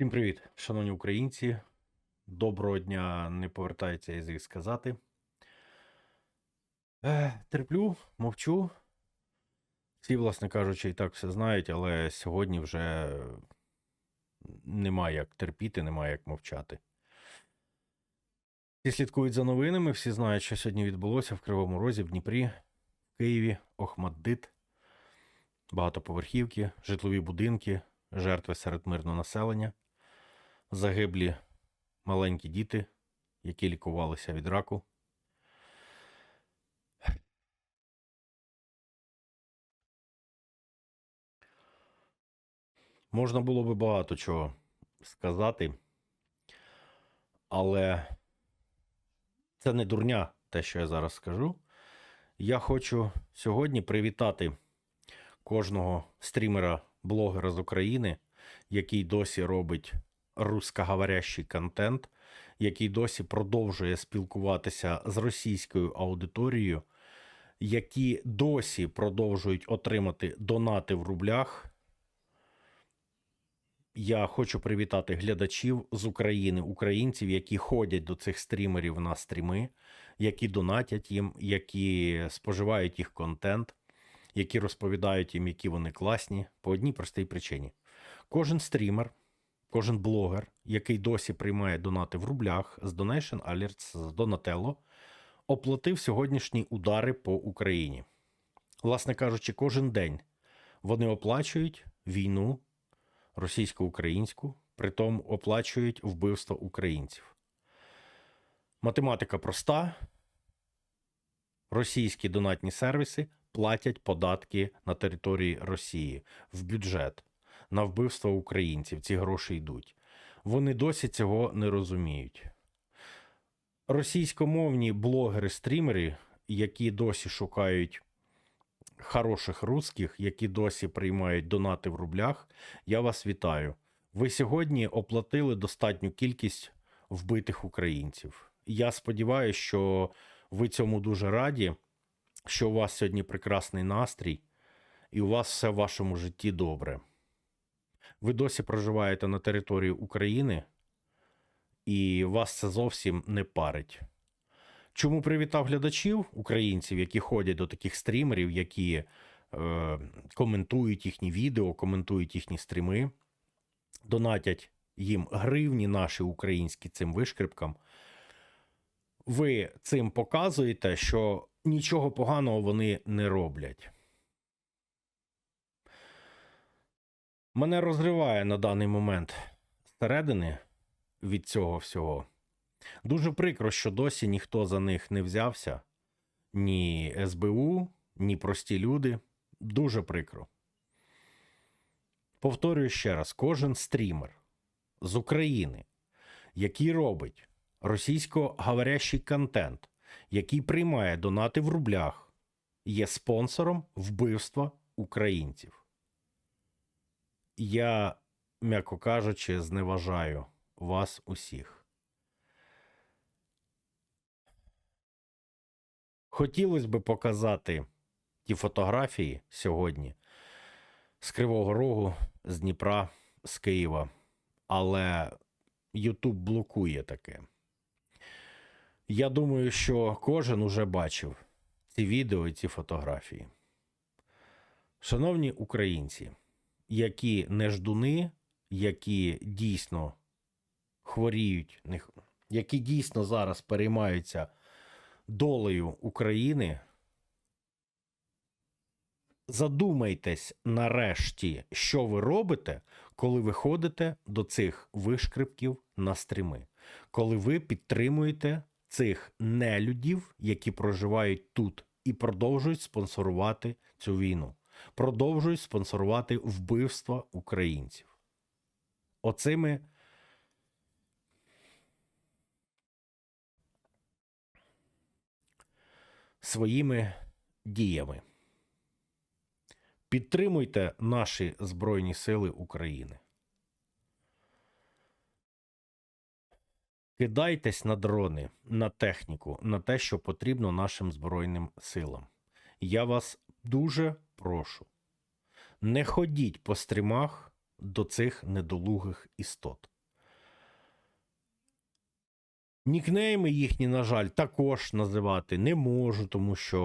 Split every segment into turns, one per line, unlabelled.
Всім привіт, шановні українці. Доброго дня, не повертається язик сказати. Е, терплю, мовчу. Всі, власне кажучи, і так все знають, але сьогодні вже немає як терпіти, немає як мовчати. Всі слідкують за новинами, всі знають, що сьогодні відбулося в Кривому Розі, в Дніпрі, в Києві, Охмаддит, багатоповерхівки, житлові будинки, жертви серед мирного населення загиблі маленькі діти, які лікувалися від раку. Можна було би багато чого сказати, але це не дурня, те, що я зараз скажу. Я хочу сьогодні привітати кожного стрімера-блогера з України, який досі робить русскоговорящий контент, який досі продовжує спілкуватися з російською аудиторією, які досі продовжують отримати донати в рублях. Я хочу привітати глядачів з України, українців, які ходять до цих стрімерів на стріми, які донатять їм, які споживають їх контент, які розповідають їм, які вони класні, по одній простій причині. Кожен стрімер, кожен блогер, який досі приймає донати в рублях з Donation Alerts, з Donatello, оплатив сьогоднішні удари по Україні. Власне кажучи, кожен день вони оплачують війну російсько-українську, притом оплачують вбивство українців. Математика проста. Російські донатні сервіси платять податки на території Росії в бюджет на вбивство українців. Ці гроші йдуть. Вони досі цього не розуміють. Російськомовні блогери-стрімери, які досі шукають хороших русських, які досі приймають донати в рублях, я вас вітаю. Ви сьогодні оплатили достатню кількість вбитих українців. Я сподіваюся, що ви цьому дуже раді, що у вас сьогодні прекрасний настрій, і у вас все в вашому житті добре. Ви досі проживаєте на території України, і вас це зовсім не парить. Чому привітав глядачів українців, які ходять до таких стрімерів, які е, коментують їхні відео, коментують їхні стріми, донатять їм гривні наші українські цим вишкрипкам. Ви цим показуєте, що нічого поганого вони не роблять. Мене розриває на даний момент зсередини від цього всього. Дуже прикро, що досі ніхто за них не взявся, ні СБУ, ні прості люди. Дуже прикро. Повторюю ще раз: кожен стрімер з України, який робить російсько-говорящий контент, який приймає донати в рублях, є спонсором вбивства українців. Я, м'яко кажучи, зневажаю вас усіх. Хотілося б показати ті фотографії сьогодні з Кривого Рогу, з Дніпра, з Києва, але Ютуб блокує таке. Я думаю, що кожен уже бачив ці відео і ці фотографії. Шановні українці, які не ждуни, які дійсно хворіють, які дійсно зараз переймаються долею України. Задумайтесь нарешті, що ви робите, коли ви ходите до цих вишкрипків на стріми, коли ви підтримуєте цих нелюдів, які проживають тут, і продовжують спонсорувати цю війну, продовжують спонсорувати вбивства українців. Оцими своїми діями. Підтримуйте наші Збройні Сили України. Кидайтесь на дрони, на техніку, на те, що потрібно нашим Збройним силам. Я вас дуже прошу. Не ходіть по стрімах до цих недолугих істот. Нікнейми їхні, на жаль, також називати не можу, тому що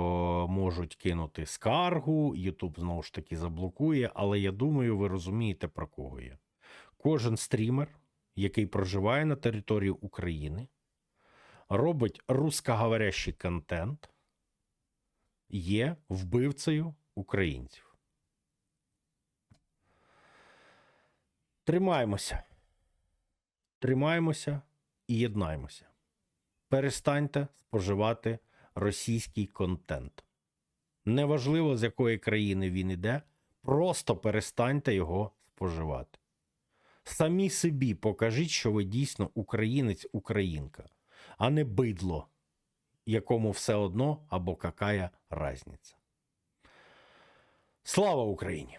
можуть кинути скаргу. Ютуб знову ж таки заблокує, але я думаю, ви розумієте, про кого я. Кожен стрімер, який проживає на території України, робить рускоговорящий контент, є вбивцею українців. Тримаємося. Тримаємося і єднаємося. Перестаньте споживати російський контент. Неважливо, з якої країни він іде, просто перестаньте його споживати. Самі собі покажіть, що ви дійсно українець-українка, а не бидло, якому все одно або какая разниця. Слава Україні!